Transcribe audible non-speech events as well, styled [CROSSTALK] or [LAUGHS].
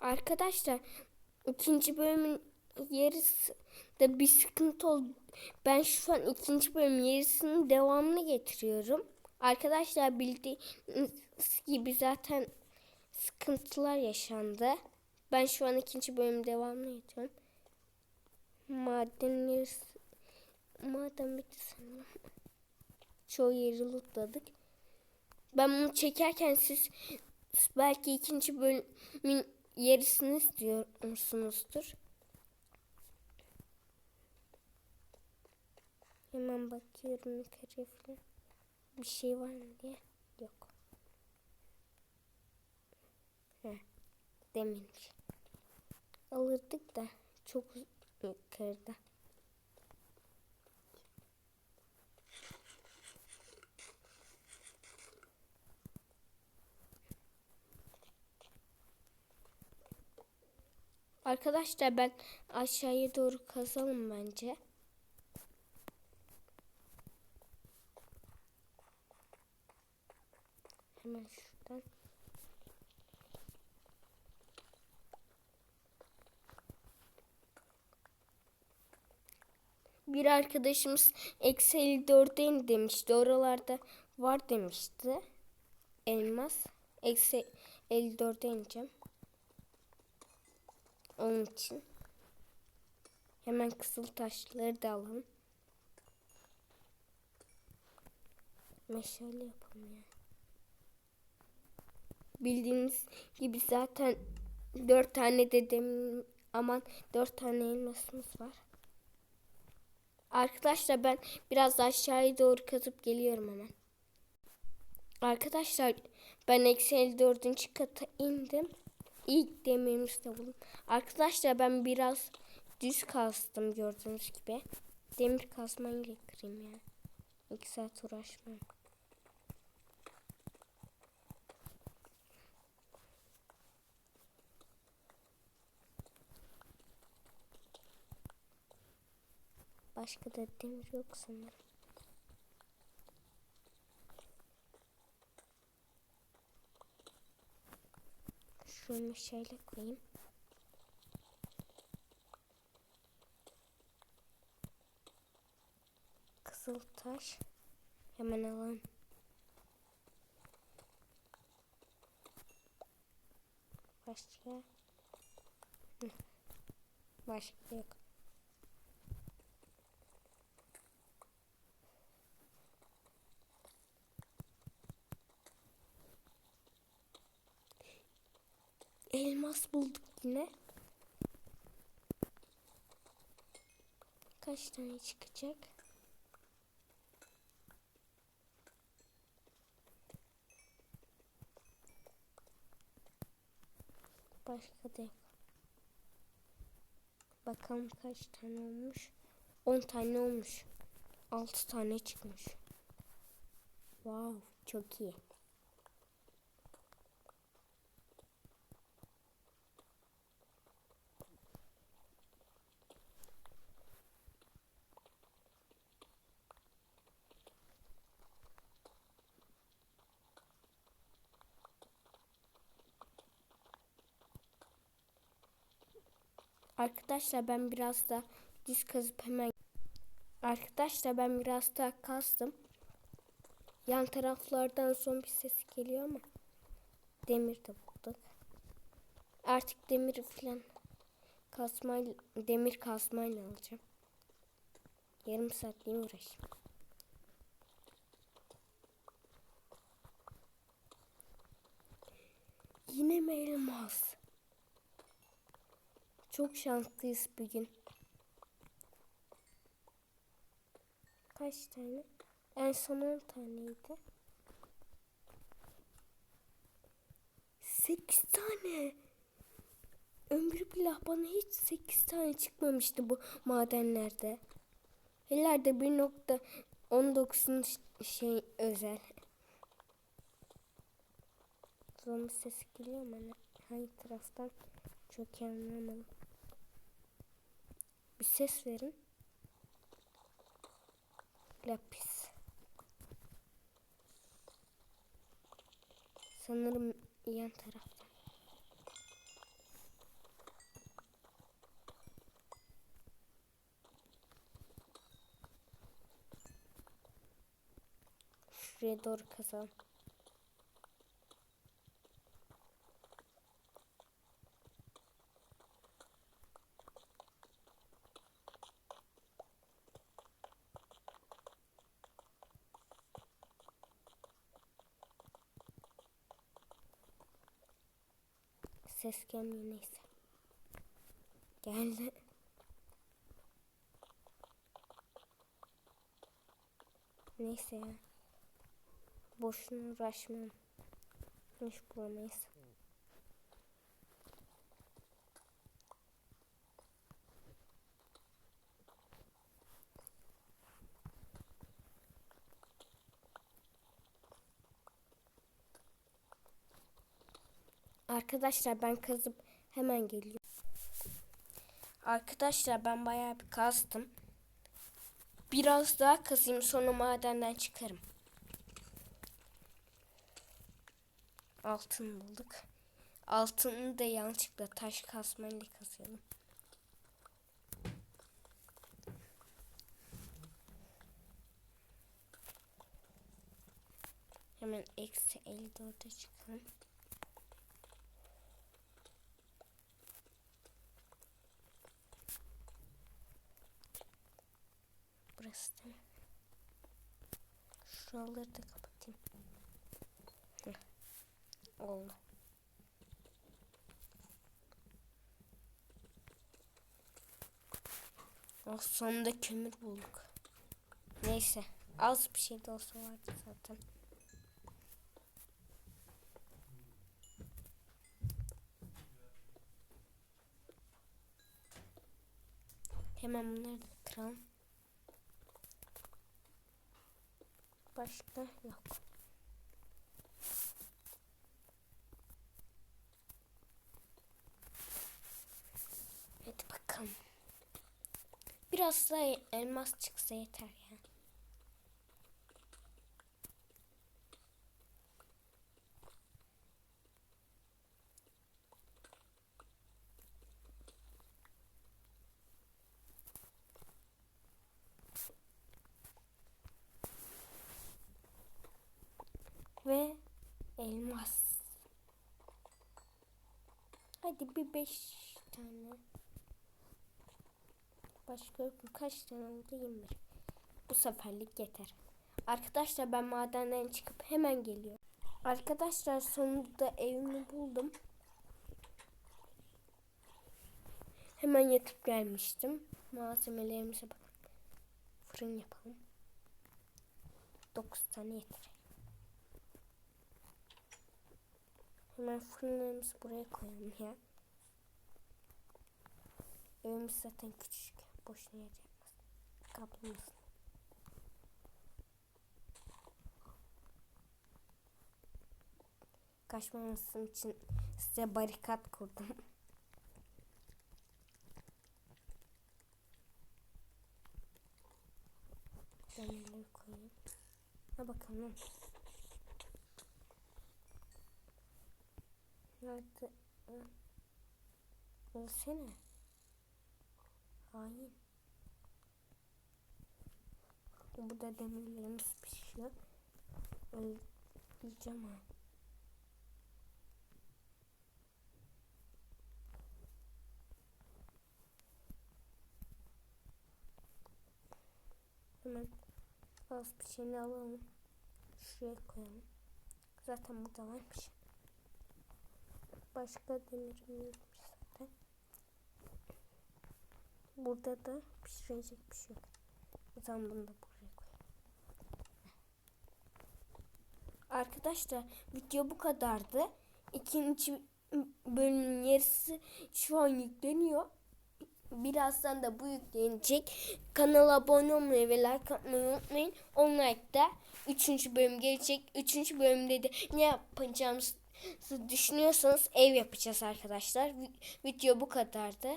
Arkadaşlar ikinci bölümün yarısı da bir sıkıntı oldu. Ben şu an ikinci bölüm yarısının devamını getiriyorum. Arkadaşlar bildiğiniz gibi zaten sıkıntılar yaşandı. Ben şu an ikinci bölüm devamını getiriyorum. Maden yarısı maden bitti sanırım. Çoğu yeri lootladık. Ben bunu çekerken siz belki ikinci bölümün yarısını istiyorsunuzdur. Hemen bakıyorum falan. Bir şey var mı diye. Yok. Heh, demirmiş. Alırdık da çok yukarıda. Arkadaşlar ben aşağıya doğru kazalım bence. Hemen şuradan. Bir arkadaşımız eksi 54'e in demişti. Oralarda var demişti. Elmas. Eksi 54'e ineceğim. Onun için. Hemen kızıl taşları da alalım. Meşale yapalım ya. Bildiğiniz gibi zaten dört tane dedem aman dört tane elmasımız var. Arkadaşlar ben biraz aşağıya doğru kazıp geliyorum hemen. Arkadaşlar ben eksi 54. kata indim. İlk demirimizi de buldum. Arkadaşlar ben biraz düz kastım gördüğünüz gibi. Demir kazmayla kırayım ya. İki saat uğraşmayayım. Başka da demir yok sanırım. Şunu şöyle koyayım. Kızıl taş. Hemen alalım. Başka? Başka yok. Elmas bulduk yine. Kaç tane çıkacak? Başka da yok. Bakalım kaç tane olmuş. 10 tane olmuş. 6 tane çıkmış. Wow, çok iyi. Arkadaşlar ben biraz da diz kazıp hemen Arkadaşlar ben biraz da kazdım. Yan taraflardan son bir ses geliyor ama demir de bulduk. Artık demir falan kasmayla demir kasmayla alacağım. Yarım saatliğine uğraşayım. Yine mi elmas? Çok şanslıyız bugün. Kaç tane? En son 10 taneydi. 8 tane. Ömrü billah bana hiç 8 tane çıkmamıştı bu madenlerde. Herhalde 1.19'un şey özel. Zombi sesi geliyor? Hani Hangi taraftan? Çok iyi anlamadım bir ses verin. Lapis. Sanırım yan tarafta. Şuraya doğru kazalım. Ses gelmiyor neyse. Geldi. Neyse ya. Boşuna uğraşmayalım. Hiç bulamayız. Arkadaşlar ben kazıp hemen geliyorum. Arkadaşlar ben bayağı bir kazdım. Biraz daha kazayım sonra madenden çıkarım. Altın bulduk. Altını da yanlışlıkla taş kazmayla kazıyalım. Hemen eksi 54'e çıkalım. Burası mi? Şuraları da kapatayım. Heh. Oldu. Oh, sonunda kömür bulduk. Neyse. Az bir şey de olsa vardı zaten. Hemen bunları da kıralım. Başka yok. Hadi bakalım. Biraz da elmas çıksa yeter ya. Ve elmas. Hadi bir beş tane. Başka yok mu? Kaç tane oldu? 21. Bu seferlik yeter. Arkadaşlar ben madenden çıkıp hemen geliyorum. Arkadaşlar sonunda evimi buldum. Hemen yatıp gelmiştim. Malzemelerimize bakın. Fırın yapalım. 9 tane yeter. Hemen fırınlarımızı buraya koyalım ya. Evimiz zaten küçük. Boşuna yer yapmaz. Kaplamasın. Kaçmaması için size barikat kurdum. [LAUGHS] Demirleri koyayım. Ha bakalım. Nerede? Ölsene. Hain. Burada demirlerimiz pişiyor. Öldüreceğim ha. Hemen az bir şeyini alalım. Şuraya koyalım. Zaten burada varmış. Başka demirim yokmuş zaten. Burada da pişirecek bir şey yok. O zaman bunu da buraya koyalım. Arkadaşlar video bu kadardı. İkinci bölümün yarısı şu an yükleniyor. Birazdan da bu yüklenecek. Kanala abone olmayı ve like atmayı unutmayın. 10 like'da 3. bölüm gelecek. 3. bölümde de ne yapacağımızı düşünüyorsanız ev yapacağız arkadaşlar. Vi- Video bu kadardı.